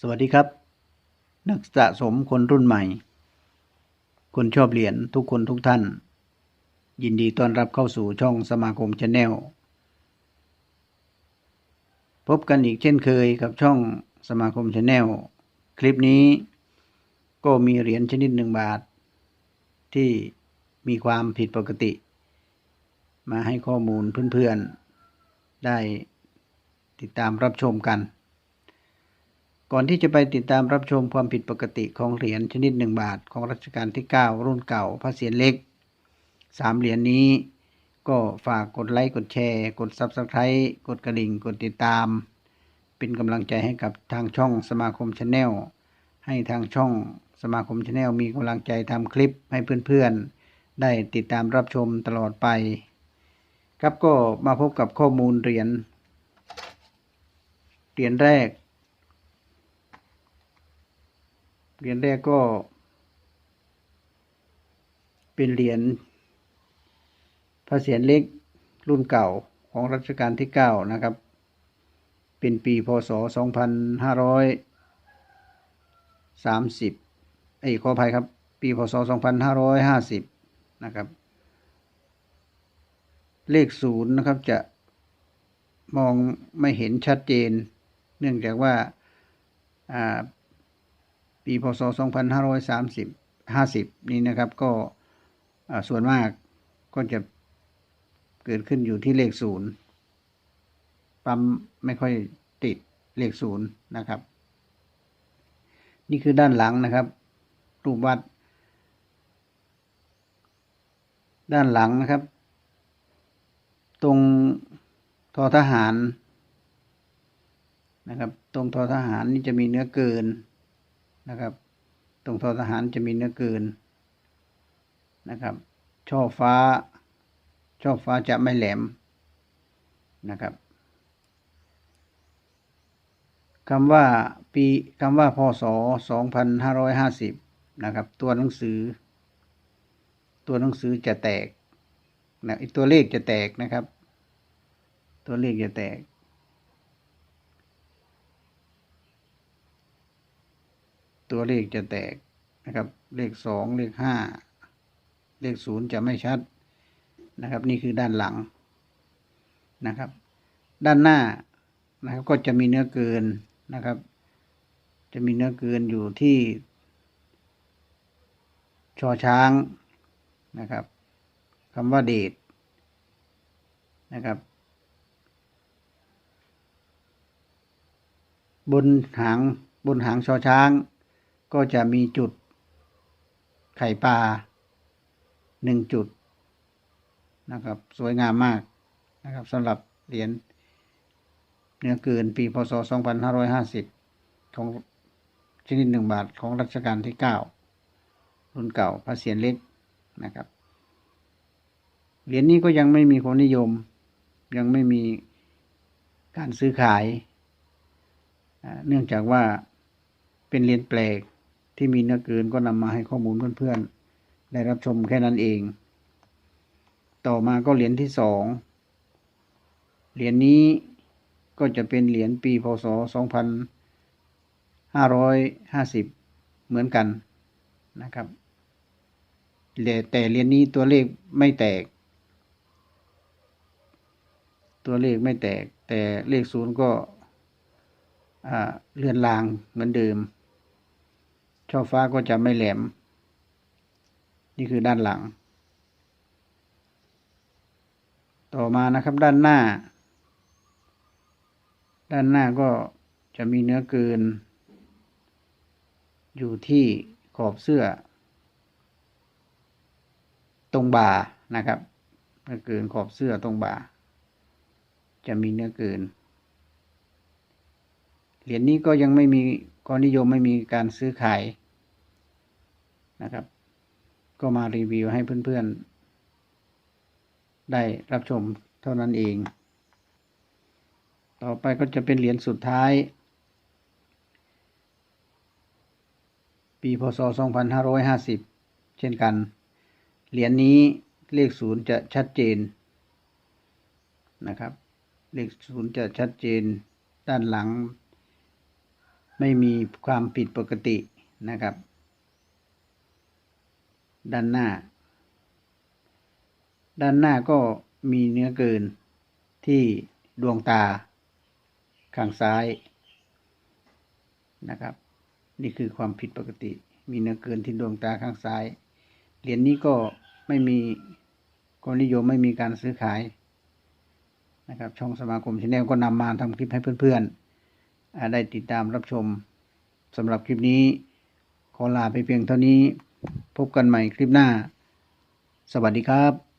สวัสดีครับ นักสะสมคนรุ่นใหม่ คนชอบเหรียญทุกคนทุกท่าน ยินดีต้อนรับเข้าสู่ช่องสมาคมชาแนลพบกันอีกเช่นเคยกับช่องสมาคมชาแนลคลิปนี้ก็มีเหรียญชนิดหนึ่งบาท ที่มีความผิดปกติ มาให้ข้อมูลเพื่อนๆ ได้ติดตามรับชมกัน ก่อนที่จะไปติดตามรับชมความผิดปกติของเหรียญชนิดหนึ่งบาทของรัชกาลที่ 9 รุ่นเก่าพระเศียรเล็กสามเหรียญนี้ก็ฝากกดไลค์กดแชร์ กด Subscribe กดกระดิ่ง กดติดตาม เป็นกำลังใจให้กับทางช่องสมาคมชาแนลให้ทางช่องสมาคมชาแนลมีกำลังใจทำคลิปให้เพื่อนๆ ได้ติดตามรับชมตลอดไป ครับก็มาพบกับข้อมูลเหรียญเหรียญแรก เหรียญแรกก็ เป็นเหรียญพระเศียรเล็กรุ่นเก่าของรัชกาลที่เก้านะครับ เป็นปีพศสองพันห้าร้อยสามสิบเอ้ยขออภัยครับ ปีพศสองพันะครับ เลขศูนย์นะครับจะมองไม่เห็นชัดเจน เนื่องจากว่า ปีพศ 2530 50 นี้นะครับก็ส่วนมากก็จะเกิดขึ้นอยู่ที่เลขศูนย์ปั๊มไม่ค่อยติดเลขศูนย์นะครับ นี่คือด้านหลังนะครับรูปวัด ด้านหลังนะครับ ตรงทอทหารนะครับ ตรงทอทหารนี่จะมีเนื้อเกิน นะครับ ตรงทอทหารจะมีเนื้อเกินนะครับ ช่อฟ้า ช่อฟ้าจะไม่แหลมนะครับคำว่าปีคำว่าพศ2550 นะครับ ตัวหนังสือ ตัวหนังสือจะแตกนะตัวเลขจะแตกนะครับ ตัวเลขจะแตก ตัวเลขจะแตกนะครับ เลขสองเลขห้าเลขศูนย์จะไม่ชัดนะครับ นี่คือด้านหลังนะครับ ด้านหน้านะครับก็จะมีเนื้อเกินนะครับ จะมีเนื้อเกินอยู่ที่ชอช้างนะครับคำว่าเดชนะครับ บนหางบนหางชอช้าง ก็จะมีจุดไข่ปลาหนึ่งจุดนะครับ สวยงามมากนะครับสำหรับเหรียญเนื้อเกินปีพศ 2550 ของชนิดหนึ่งบาทของรัชกาลที่ 9 รุ่นเก่าพระเศียรเล็กนะครับเหรียญนี้ก็ยังไม่มีความนิยม ยังไม่มีการซื้อขาย เนื่องจากว่าเป็นเหรียญแปลก ที่มีเนื้อเกินก็นำมาให้ข้อมูลเพื่อนๆ ได้รับชมแค่นั้นเอง ต่อมาก็เหรียญที่สองเหรียญนี้ก็จะเป็นเหรียญปีพศ 2550 เหมือนกันนะครับแต่เหรียญนี้ตัวเลขไม่แตก ตัวเลขไม่แตก แต่เลขศูนย์ก็เลื่อนลางเหมือนเดิม ช่อฟ้าก็จะไม่แหลม นี่คือด้านหลัง ต่อมานะครับด้านหน้า ด้านหน้าก็จะมีเนื้อเกิน อยู่ที่ขอบเสื้อ ตรงบ่านะครับเนื้อเกินขอบเสื้อตรงบ่า จะมีเนื้อเกิน เหรียญนี้ก็ยังไม่มีความนิยมไม่มีการซื้อขายนะครับ ก็มารีวิวให้เพื่อนๆ ได้รับชมเท่านั้นเอง ต่อไปก็จะเป็นเหรียญสุดท้าย ปีพศ 2550 เช่นกัน เหรียญนี้เลขศูนย์จะชัดเจนนะครับ เลขศูนย์จะชัดเจนด้านหลัง ไม่มีความผิดปกตินะครับ ด้านหน้า ด้านหน้าก็มีเนื้อเกินที่ดวงตา ข้างซ้ายนะครับ นี่คือความผิดปกติ มีเนื้อเกินที่ดวงตาข้างซ้าย เหรียญนี้ก็ไม่มีคนนิยมไม่มีการซื้อขายนะครับ ช่องสมาคมชแนลก็นำมาทำคลิปให้เพื่อนๆ ได้ติดตามรับชมสำหรับคลิปนี้ ขอลาไปเพียงเท่านี้ พบกันใหม่คลิปหน้า สวัสดีครับ